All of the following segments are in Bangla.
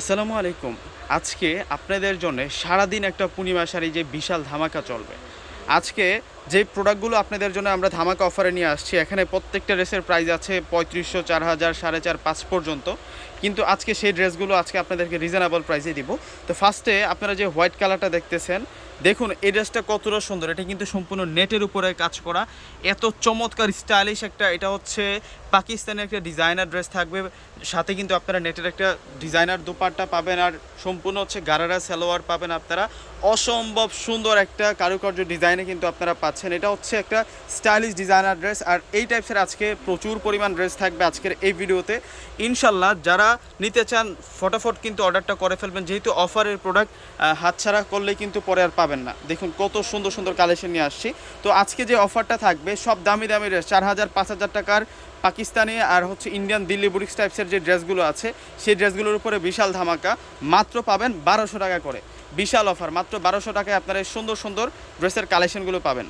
আসসালামু আলাইকুম। আজকে আপনাদের জন্য সারাদিন একটা পূর্ণিমা শাড়ি যে বিশাল ধামাকা চলবে। আজকে যে প্রোডাক্টগুলো আপনাদের জন্য আমরা ধামাকা অফারে নিয়ে আসছি, এখানে প্রত্যেকটা ড্রেসের প্রাইস আছে পঁয়ত্রিশশো চার হাজার সাড়ে চার, পাঁচ পর্যন্ত। কিন্তু আজকে সেই ড্রেসগুলো আজকে আপনাদেরকে রিজনেবল প্রাইসে দিব। তো ফার্স্টে আপনারা যে হোয়াইট কালারটা দেখতেছেন দেখুন, এই ড্রেসটা কতটা সুন্দর। এটা কিন্তু সম্পূর্ণ নেটের উপরে কাজ করা। এত চমৎকার স্টাইলিশ একটা, এটা হচ্ছে পাকিস্তানের একটা ডিজাইনার ড্রেস থাকবে। সাথে কিন্তু আপনারা নেটের একটা ডিজাইনার দোপাট্টা পাবেন আর সম্পূর্ণ হচ্ছে গারারা সালোয়ার পাবেন আপনারা। অসম্ভব সুন্দর একটা কারুকার্য ডিজাইনে কিন্তু আপনারা পাচ্ছেন। এটা হচ্ছে একটা স্টাইলিশ ডিজাইনার ড্রেস আর এই টাইপসের আজকে প্রচুর পরিমাণ ড্রেস থাকবে আজকের এই ভিডিওতে। ইনশাল্লাহ যারা নিতে চান, ফটাফট কিন্তু অর্ডারটা করে ফেলবেন। যেহেতু অফারের প্রোডাক্ট হাতছাড়া করলেই কিন্তু পরে আর পাবেন না। দেখুন কত সুন্দর সুন্দর কালেকশন নিয়ে আসছি। তো আজকে যে অফারটা থাকবে, সব দামি দামি ড্রেস চার হাজার, পাঁচ হাজার টাকার পাকিস্তানি আর হচ্ছে ইন্ডিয়ান দিল্লি বুটিক্স টাইপসের যে ড্রেসগুলো আছে, সেই ড্রেসগুলোর উপরে বিশাল ধামাকা। মাত্র পাবেন বারোশো টাকা করে। বিশাল অফার মাত্র বারোশো টাকায় আপনারা সুন্দর সুন্দর ড্রেসের কালেকশনগুলো পাবেন।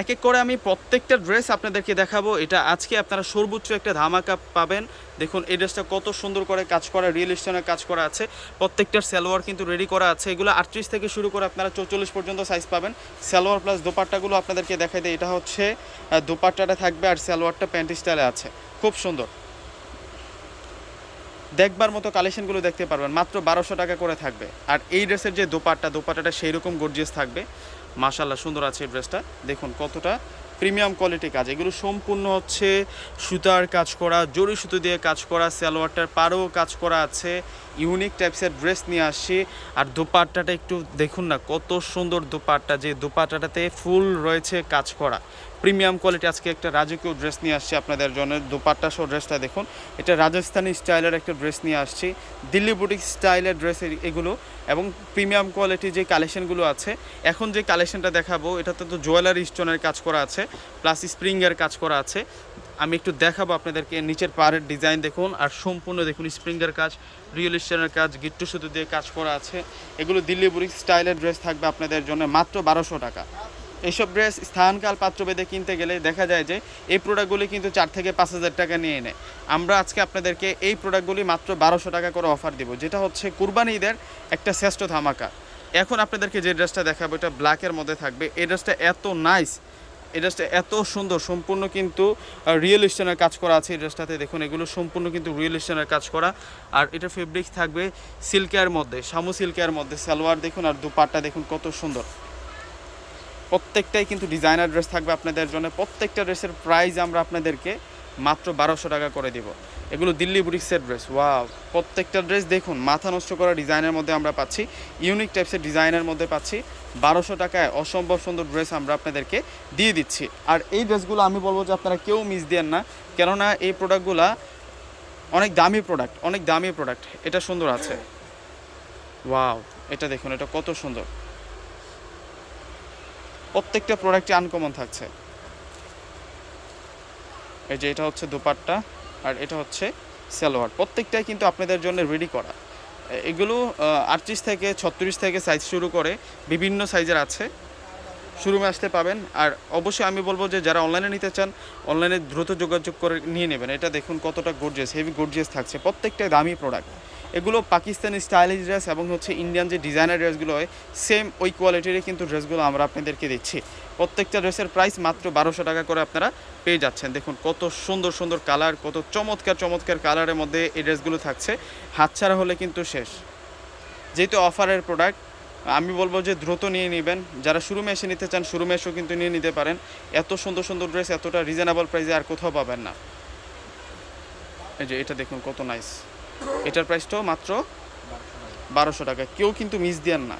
এক এক করে আমি প্রত্যেকটা ড্রেস আপনাদেরকে দেখাবো। এটা আজকে আপনারা সর্বোচ্চ একটা ধামাকা পাবেন। দেখুন, এই ড্রেসটা কত সুন্দর করে কাজ করা, রিয়েল স্টোনের কাজ করা আছে। প্রত্যেকটার সালোয়ার কিন্তু রেডি করা আছে। এগুলো আটত্রিশ থেকে শুরু করে আপনারা চৌচল্লিশ পর্যন্ত সাইজ পাবেন। সালোয়ার প্লাস দোপাট্টাগুলো আপনাদেরকে দেখাই দেয় এটা হচ্ছে দোপাট্টাটা থাকবে আর সালোয়ারটা প্যান্ট স্টাইলে আছে। খুব সুন্দর। দেখবার মতো কালেকশনগুলো দেখতে পারবেন। মাত্র বারোশো টাকা করে থাকবে। আর এই ড্রেসের যে দোপাট্টা, দোপাট্টাটা সেই রকম গর্জিয়াস থাকবে। মাশাল্লাহ সুন্দর আছে এই ড্রেসটা। দেখুন কতটা প্রিমিয়াম কোয়ালিটি কাজ। এগুলো সম্পূর্ণ হচ্ছে সুতার কাজ করা, জরি সুতো দিয়ে কাজ করা, সালোয়ারটার পারও কাজ করা আছে। ইউনিক টাইপসের ড্রেস নিয়ে আসছি। আর দোপাট্টাটা একটু দেখুন না, কত সুন্দর দোপাট্টা। যে দোপাট্টাটাতে ফুল রয়েছে কাজ করা। Premium quality. আজকে একটা রাজকীয় ড্রেস নিয়ে আসছি আপনাদের জন্য। দোপাট্টা সহ ড্রেসটা দেখুন। এটা রাজস্থানি স্টাইলের একটা ড্রেস নিয়ে আসছি। দিল্লি বুটিক স্টাইলের ড্রেস এগুলো এবং প্রিমিয়াম কোয়ালিটি যে কালেকশনগুলো আছে। এখন যে কালেকশনটা দেখাবো, এটাতে তো জুয়েলারি স্টোনের কাজ করা আছে, প্লাস স্প্রিংয়ের কাজ করা আছে। আমি একটু দেখাবো আপনাদেরকে নিচের পাড়ের ডিজাইন দেখুন, আর সম্পূর্ণ দেখুন স্প্রিংয়ের কাজ, রিয়েল স্টোনের কাজ, গিট্টু সুতো দিয়ে কাজ করা আছে। এগুলো দিল্লি বুটিক স্টাইলের ড্রেস থাকবে আপনাদের জন্য মাত্র বারোশো টাকা। এইসব ড্রেস স্থানকাল পাত্রভেদে কিনতে গেলে দেখা যায় যে এই প্রোডাক্টগুলি কিন্তু চার থেকে পাঁচ হাজার টাকা নিয়ে নেয়। আমরা আজকে আপনাদেরকে এই প্রোডাক্টগুলি মাত্র বারোশো টাকা করে অফার দিব, যেটা হচ্ছে কুরবানি ঈদের একটা শ্রেষ্ঠ ধামাকা। এখন আপনাদেরকে যে ড্রেসটা দেখাবো, এটা ব্ল্যাকের মধ্যে থাকবে। এই ড্রেসটা এত নাইস এই ড্রেসটা এত সুন্দর, সম্পূর্ণ কিন্তু রিয়েল স্টোনের কাজ করা আছে এই ড্রেসটাতে। দেখুন, এগুলো সম্পূর্ণ কিন্তু রিয়েল স্টোনের কাজ করা। আর এটা ফেব্রিক থাকবে সিল্কের মধ্যে, শামু সিল্কের মধ্যে, সালোয়ার দেখুন, আর দুপাট্টা দেখুন কত সুন্দর। প্রত্যেকটাই কিন্তু ডিজাইনার ড্রেস থাকবে আপনাদের জন্য। প্রত্যেকটা ড্রেসের প্রাইস আমরা আপনাদেরকে মাত্র বারোশো টাকা করে দিব। এগুলো দিল্লি বুটিক্সের ড্রেস ওয়াও প্রত্যেকটা ড্রেস দেখুন, মাথা নষ্ট করা ডিজাইনের মধ্যে আমরা পাচ্ছি ইউনিক টাইপসের ডিজাইনের মধ্যে পাচ্ছি। বারোশো টাকায় অসম্ভব সুন্দর ড্রেস আমরা আপনাদেরকে দিয়ে দিচ্ছি। আর এই ড্রেসগুলো আমি বলব যে আপনারা কেউ মিস দেন না, কেননা এই প্রোডাক্টগুলা অনেক দামি প্রোডাক্ট অনেক দামি প্রোডাক্ট এটা সুন্দর আছে। ওয়াও এটা দেখুন, এটা কত সুন্দর। প্রত্যেকটা প্রোডাক্টই আনকমন থাকছে। এই যে এটা হচ্ছে দুপাট্টা, আর এটা হচ্ছে সালোয়ার। প্রত্যেকটাই কিন্তু আপনাদের জন্য রেডি করা। এগুলো আটত্রিশ থেকে ছত্রিশ থেকে সাইজ শুরু করে বিভিন্ন সাইজের আছে। শোরুমে আসতে পাবেন। আর অবশ্যই আমি বলব যে যারা অনলাইনে নিতে চান অনলাইনে দ্রুত যোগাযোগ করে নিয়ে নেবেন। এটা দেখুন কতটা গর্জিয়াস হেভি গর্জিয়াস থাকছে। প্রত্যেকটাই দামি প্রোডাক্ট এগুলো পাকিস্তানি স্টাইলিশ ড্রেস এবং হচ্ছে ইন্ডিয়ান যে ডিজাইনার ড্রেসগুলো হয় সেম ওই কোয়ালিটিরই কিন্তু ড্রেসগুলো আমরা আপনাদেরকে দিচ্ছি। প্রত্যেকটা ড্রেসের প্রাইস মাত্র বারোশো টাকা করে আপনারা পেয়ে যাচ্ছেন। দেখুন কত সুন্দর সুন্দর কালার কত চমৎকার চমৎকার কালারের মধ্যে এই ড্রেসগুলো থাকছে। হাতছাড়া হলে কিন্তু শেষ। যেহেতু অফারের প্রোডাক্ট আমি বলব যে দ্রুত নিয়ে নেবেন। যারা শোরুমে এসে নিতে চান শোরুমে এসেও কিন্তু নিয়ে নিতে পারেন। এত সুন্দর সুন্দর ড্রেস এতটা রিজনেবল প্রাইসে আর কোথাও পাবেন না। এই যে এটা দেখুন কত নাইস এটার প্রাইসটাও মাত্র বারোশো টাকা। কেউ কিন্তু মিস দেন না।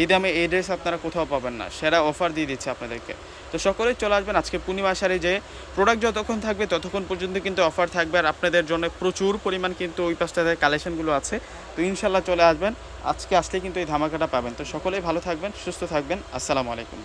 এই দামে এই ড্রেস আপনারা কোথাও পাবেন না। সেরা অফার দিয়ে দিচ্ছে আপনাদেরকে। তো সকলেই চলে আসবেন আজকে পূর্ণিমা শাড়ি যে প্রোডাক্ট যতক্ষণ থাকবে ততক্ষণ পর্যন্ত কিন্তু অফার থাকবে। আর আপনাদের জন্য প্রচুর পরিমাণ কিন্তু ওই পাশটাতে কালেকশনগুলো আছে। তো ইনশাল্লাহ চলে আসবেন। আজকে আসলে কিন্তু এই ধামাকাটা পাবেন। তো সকলেই ভালো থাকবেন, সুস্থ থাকবেন। আসসালামু আলাইকুম।